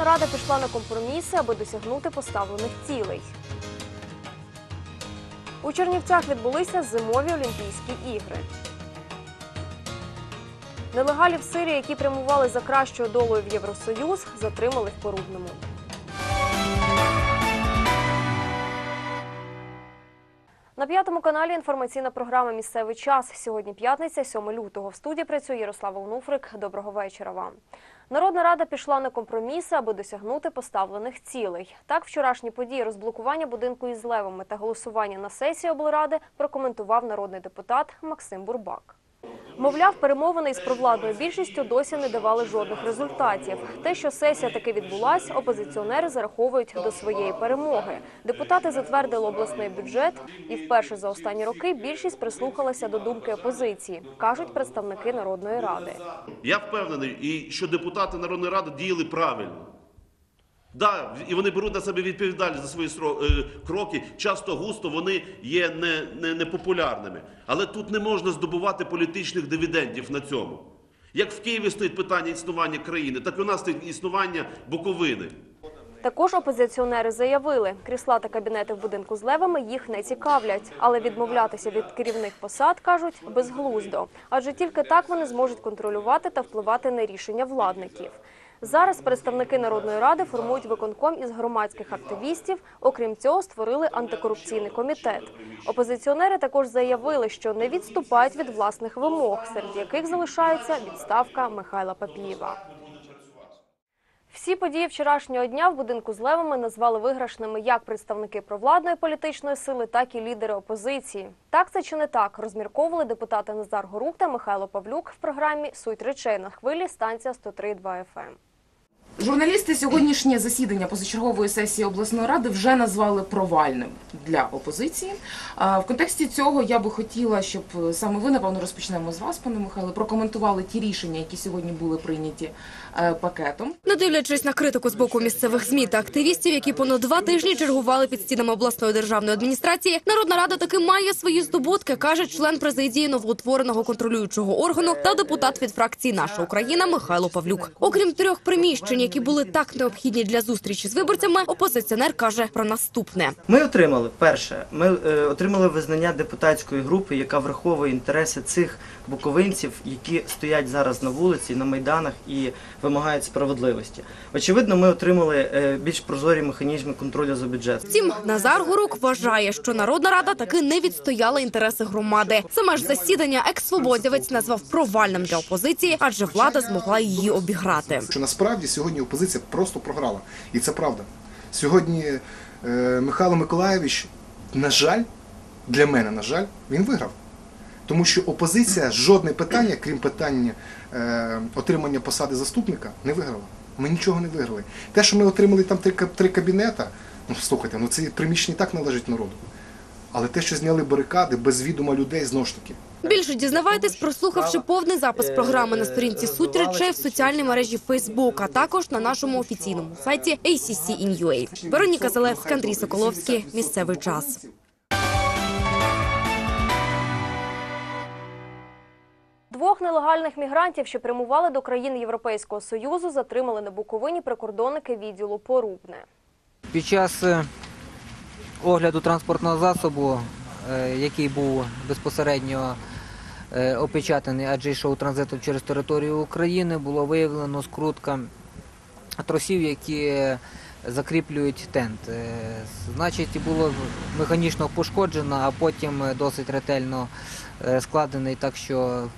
Народна рада пішла на компроміси, аби досягнути поставлених цілей. У Чернівцях відбулися зимові Олімпійські ігри. Нелегалів Сирії, які прямували за кращою долею в Євросоюз, затримали в Порубному. На п'ятому каналі інформаційна програма Місцевий час. Сьогодні п'ятниця, 7 лютого. В студії працює Ярослава Онуфрик. Доброго вечора вам. Народна рада пішла на компроміси, аби досягнути поставлених цілей. Так, вчорашні події розблокування будинку із левами та голосування на сесії облради прокоментував народний депутат Максим Бурбак. Мовляв, перемовини із провладною більшістю досі не давали жодних результатів. Те, що сесія таки відбулась, опозиціонери зараховують до своєї перемоги. Депутати затвердили обласний бюджет, і вперше за останні роки більшість прислухалася до думки опозиції, кажуть представники народної ради. Я впевнений, і що депутати Народної Ради діяли правильно. Да, і вони беруть на себе відповідальність за свої е, кроки. Часто густо вони є не, не. Але тут не можна здобувати політичних дивідендів на цьому. Як в Києві стоїть питання існування країни, так і у нас стоїть існування Буковини. Також опозиціонери заявили, крісла та кабінети в будинку з левами їх не цікавлять, але відмовлятися від керівних посад кажуть безглуздо, адже тільки так вони зможуть контролювати та впливати на рішення владників. Зараз представники народної ради формують виконком із громадських активістів. Окрім цього, створили антикорупційний комітет. Опозиціонери також заявили, що не відступають від власних вимог, серед яких залишається відставка Михайла Папієва. Всі події вчорашнього дня в будинку з левами назвали виграшними як представники провладної політичної сили, так і лідери опозиції. Так це чи не так, розмірковували депутати Назар Горук та Михайло Павлюк в програмі Суть речей на хвилі станція 103.2 FM. Журналісти сьогоднішнє засідання позачергової сесії обласної ради вже назвали провальним для опозиції. В контексті цього я би хотіла, щоб саме ви, напевно, розпочнемо з вас, пане Михайло, прокоментували ті рішення, які сьогодні були прийняті е, пакетом. Не дивлячись на критику з боку місцевих змі та активістів, які понад два тижні чергували під стінами обласної державної адміністрації, Народна рада таки має свої здобутки, каже член президії новоутвореного контролюючого органу та депутат від фракції Наша Україна Михайло Павлюк. Окрім трьох приміщень, які були так необхідні для зустрічі з виборцями, опозиціонер каже про наступне. Ми отримали перше. Ми е, отримали визнання депутатської групи, яка враховує інтереси цих буковинців, які стоять зараз на вулиці, на майданах і вимагають справедливості. Очевидно, ми отримали е, більш прозорі механізми контролю за бюджетом. Втім, Назар Горук вважає, що Народна рада таки не відстояла інтереси громади. Саме ж засідання екс-свободівець назвав провальним для опозиції, адже влада змогла її обіграти. що насправді сьогодні опозиція просто програла. І це правда. Сьогодні е, Михайло Миколаєвич, на жаль, для мене, на жаль, він виграв. Тому що опозиція жодне питання, крім питання е, отримання посади заступника, не виграла. Ми нічого не виграли. Те, що ми отримали там три, три кабінета, ну слухайте, ну це приміщення так належить народу. Але те, що зняли барикади без відома людей, знову ж таки, Більше дізнавайтесь, прослухавши повний запис програми на сторінці суть речей в соціальній мережі Facebook, а також на нашому офіційному сайті ACC in UA. Вероніка Залевська, Андрій Соколовський. Місцевий час. Двох нелегальних мігрантів, що прямували до країн Європейського союзу, затримали на Буковині прикордонники відділу Порубне. Під час е, огляду транспортного засобу, е, який був безпосередньо е, опечатаний, адже йшов транзитом через територію України, було виявлено скрутка тросів, які закріплюють тент. Е, Значить, було механічно пошкоджено, а потім е, досить ретельно е, складений, так що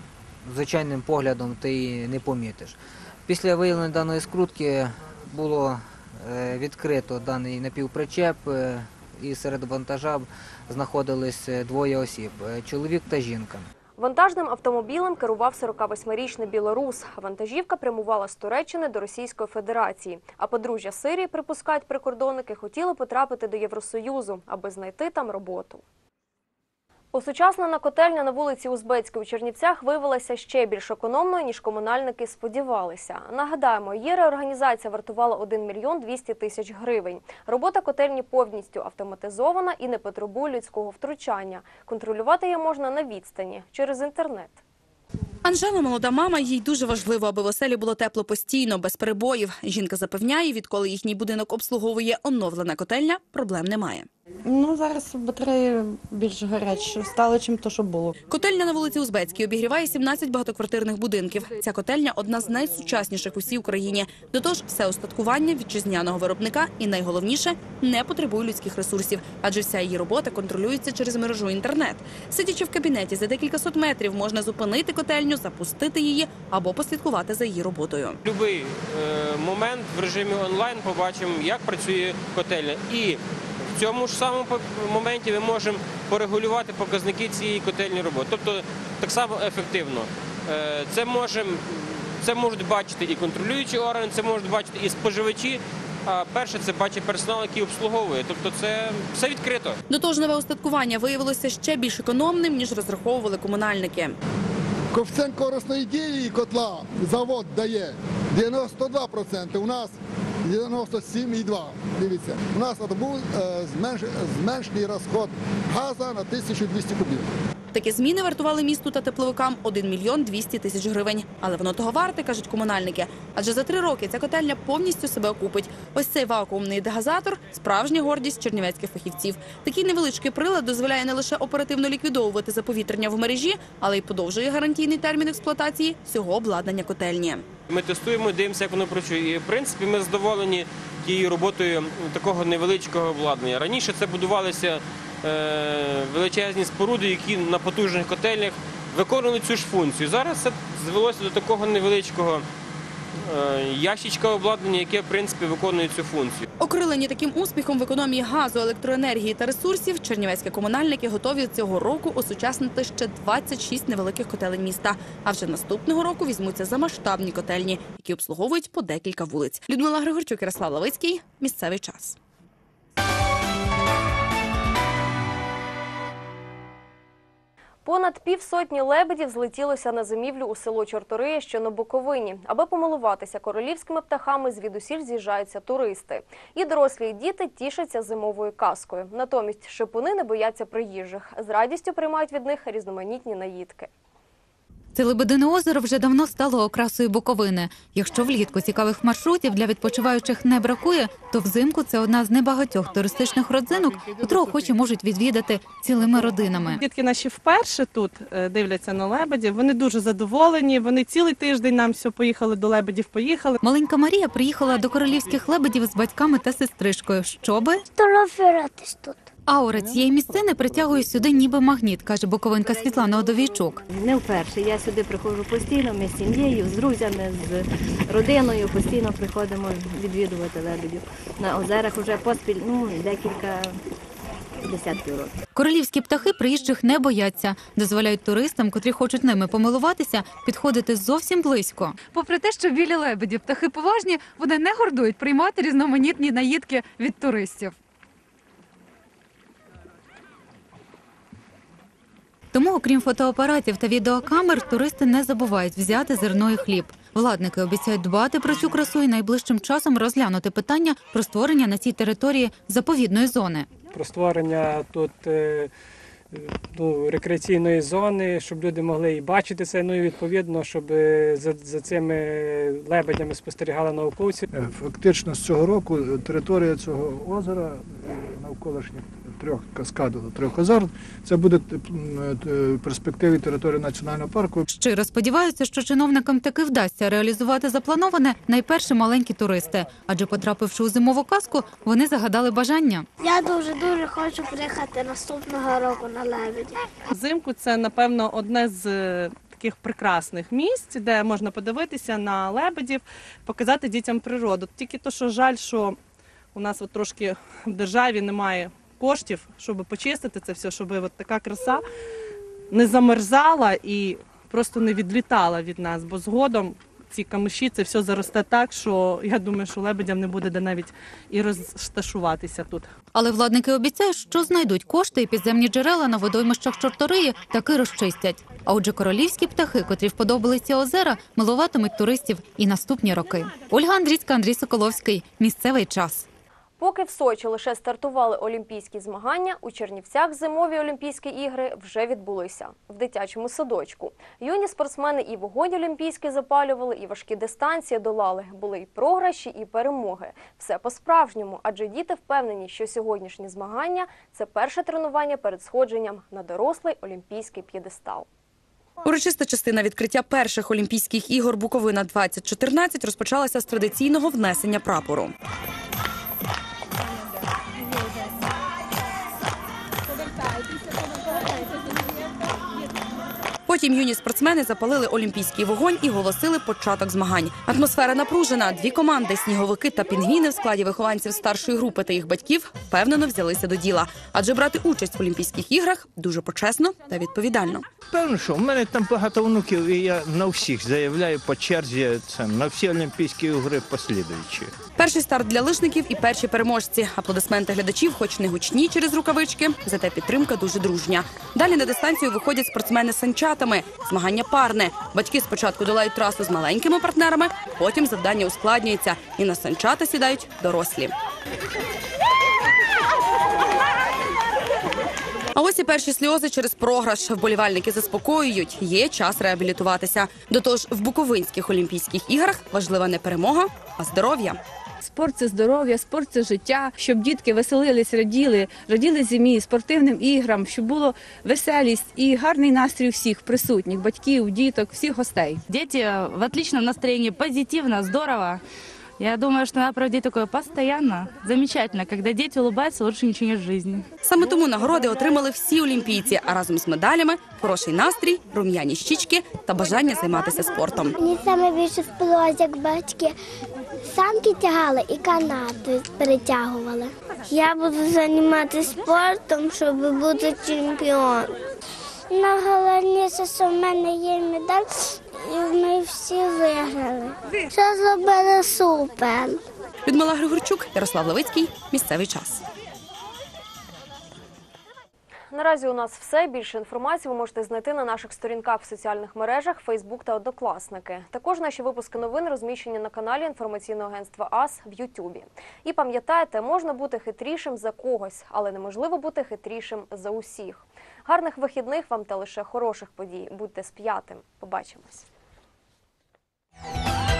звичайним поглядом ти не помітиш. Після виявлення даної скрутки було е, відкрито даний напівпричеп, е, і серед вантажа знаходились е, двоє осіб е, чоловік та жінка. Вантажним автомобілем керував 48-річний білорус. Вантажівка прямувала з Туреччини до Російської Федерації. А подружжя Сирії, припускають прикордонники, хотіли потрапити до Євросоюзу, аби знайти там роботу. Осучаснена котельня на вулиці Узбецькій у Чернівцях виявилася ще більш економною, ніж комунальники сподівалися. Нагадаємо, її реорганізація вартувала 1 мільйон 200 тисяч гривень. Робота котельні повністю автоматизована і не потребує людського втручання. Контролювати її можна на відстані через інтернет. Анжела молода мама. Їй дуже важливо, аби в оселі було тепло постійно, без перебоїв. Жінка запевняє, відколи їхній будинок обслуговує оновлена котельня, проблем немає. Ну, зараз батареї більш гарячі стали, чим то, що було. Котельня на вулиці Узбецькій обігріває 17 багатоквартирних будинків. Ця котельня одна з найсучасніших у всій Україні. До того ж, все устаткування вітчизняного виробника і найголовніше не потребує людських ресурсів, адже вся її робота контролюється через мережу інтернет. Сидячи в кабінеті за декілька сот метрів, можна зупинити котельню, запустити її або послідкувати за її роботою. будь-який е, момент в режимі онлайн побачимо, як працює котельня. І цьому ж самому моменті ми можемо порегулювати показники цієї котельні роботи. Тобто так само ефективно. Е, Це можемо. Це можуть бачити і контролюючі органи, це можуть бачити і споживачі. А перше це бачить персонал, який обслуговує. Тобто це все відкрито. До того ж, нове устаткування виявилося ще більш економним ніж розраховували комунальники. Коефіцієнт корисної дії котла завод дає 92%, у нас 97,2%. Дивіться, у нас був е, зменшений розход газу на 1200 кубів. Такі зміни вартували місту та тепловикам 1 мільйон 200 тисяч гривень. Але воно того варте, кажуть комунальники. Адже за три роки ця котельня повністю себе окупить. Ось цей вакуумний дегазатор – справжня гордість чернівецьких фахівців. Такий невеличкий прилад дозволяє не лише оперативно ліквідовувати заповітрення в мережі, але й подовжує гарантійний термін експлуатації всього обладнання котельні. Ми тестуємо, дивимося, як воно працює. І в принципі ми задоволені тією роботою такого невеличкого обладнання. Раніше це будувалися величезні споруди, які на потужних котельнях виконували цю ж функцію. Зараз це звелося до такого невеличкого е, ящичка обладнання, яке в принципі виконує цю функцію. Окрилені таким успіхом в економії газу, електроенергії та ресурсів, чернівецькі комунальники готові цього року осучаснити ще 26 невеликих котелень міста. А вже наступного року візьмуться за масштабні котельні, які обслуговують по декілька вулиць. Людмила Григорчук, Ярослав Лавицький. Місцевий час. Понад півсотні лебедів злетілося на зимівлю у село Чорториє, що на Буковині. Аби помилуватися королівськими птахами, звідусіль з'їжджаються туристи. І дорослі, і діти тішаться зимовою казкою. Натомість шипуни не бояться приїжджих. З радістю приймають від них різноманітні наїдки. Це Лебедине озеро вже давно стало окрасою Буковини. Якщо влітку цікавих маршрутів для відпочиваючих не бракує, то взимку це одна з небагатьох туристичних родзинок, котру охочі можуть відвідати цілими родинами. Дітки наші вперше тут е, дивляться на лебедів. Вони дуже задоволені. Вони цілий тиждень нам все поїхали до лебедів. Поїхали. Маленька Марія приїхала до королівських лебедів з батьками та сестричкою, щоби Фотографуватись тут. Аура цієї місцини притягує сюди ніби магніт, каже буковинка Світлана Одовійчук. Не вперше. Я сюди приходжу постійно. Ми з сім'єю, з друзями, з родиною постійно приходимо відвідувати лебедів. На озерах вже поспіль ну, декілька десятків років. Королівські птахи приїжджих не бояться, дозволяють туристам, котрі хочуть ними помилуватися, підходити зовсім близько. Попри те, що білі лебеді птахи поважні, вони не гордують приймати різноманітні наїдки від туристів. Тому, окрім фотоапаратів та відеокамер, туристи не забувають взяти зерно і хліб. Владники обіцяють дбати про цю красу і найближчим часом розглянути питання про створення на цій території заповідної зони. про створення тут е, ну, рекреаційної зони, щоб люди могли і бачити це. Ну і відповідно, щоб е, за, за цими лебедями спостерігали науковці. Е, Фактично з цього року територія цього озера, навколишніх трьох каскадів, трьох озер, це буде е, е, в перспективі території національного парку. Щиро сподіваються, що чиновникам таки вдасться реалізувати заплановане найперше маленькі туристи, адже потрапивши у зимову казку, вони загадали бажання. Я дуже дуже хочу приїхати наступного року на лебеді. Взимку це, напевно, одне з е, таких прекрасних місць, де можна подивитися на лебедів, показати дітям природу. Тільки то, що жаль, що у нас от трошки в державі немає коштів, щоб почистити це все, щоб от така краса не замерзала і просто не відлітала від нас, бо згодом. Ці камиші це все заросте так, що я думаю, що лебедям не буде де навіть і розташуватися тут. Але владники обіцяють, що знайдуть кошти і підземні джерела на водоймищах Чорториї таки розчистять. А отже, королівські птахи, котрі вподобали ці озера, милуватимуть туристів і наступні роки. Ольга Андрійська, Андрій Соколовський. Місцевий час. Поки в Сочі лише стартували олімпійські змагання, у Чернівцях зимові Олімпійські ігри вже відбулися в дитячому садочку. Юні спортсмени і вогонь олімпійський запалювали, і важкі дистанції долали. Були і програші, і перемоги. Все по-справжньому, адже діти впевнені, що сьогоднішні змагання це перше тренування перед сходженням на дорослий олімпійський п'єдестал. Урочиста частина відкриття перших Олімпійських ігор Буковина 2014 розпочалася з традиційного внесення прапору. Потім юні спортсмени запалили олімпійський вогонь і голосили початок змагань. Атмосфера напружена. Дві команди сніговики та пінгвіни в складі вихованців старшої групи та їх батьків впевнено взялися до діла, адже брати участь в Олімпійських іграх дуже почесно та відповідально. Певно, що в мене там багато внуків, і я на всіх заявляю по черзі це на всі Олімпійські ігри послідуючі. Перший старт для лижників і перші переможці. Аплодисменти глядачів, хоч не гучні через рукавички, зате підтримка дуже дружня. Далі на дистанцію виходять спортсмени з санчатами. Змагання парне. Батьки спочатку долають трасу з маленькими партнерами, потім завдання ускладнюється, і на санчата сідають дорослі. А ось і перші сльози через програш. Вболівальники заспокоюють, є час реабілітуватися. До того ж, в Буковинських Олімпійських іграх важлива не перемога, а здоров'я. Спорт це здоров'я, спорт це життя, щоб дітки веселились, раділи, раділи зимі, спортивним іграм, щоб було веселість і гарний настрій всіх присутніх, батьків, діток, всіх гостей. Дети в отличном настроении, позитивно, здорово. Я думаю, что надо проводить такое постоянно. Замечательно. Когда дети улыбаются, лучше ничего нет в жизни. Саме тому нагороди отримали всі олімпійці, а разом з медалями хороший настрій, рум'яні щічки та бажання займатися спортом. Мені саме більше сподобалось, як батьки санки тягали і канату перетягували. Я буду займатися спортом, щоб бути чемпіоном. Найголовніше, що в мене є медаль, і ми всі виграли. Все зробили супер. Людмила Григорчук, Ярослав Левицький. Місцевий час. Наразі у нас все. Більше інформації ви можете знайти на наших сторінках в соціальних мережах, Фейсбук та Однокласники. Також наші випуски новин розміщені на каналі інформаційного агентства АС в Ютубі. І пам'ятайте, можна бути хитрішим за когось, але неможливо бути хитрішим за усіх. Гарних вихідних вам та лише хороших подій. Будьте з п'ятим. Побачимось. Bye.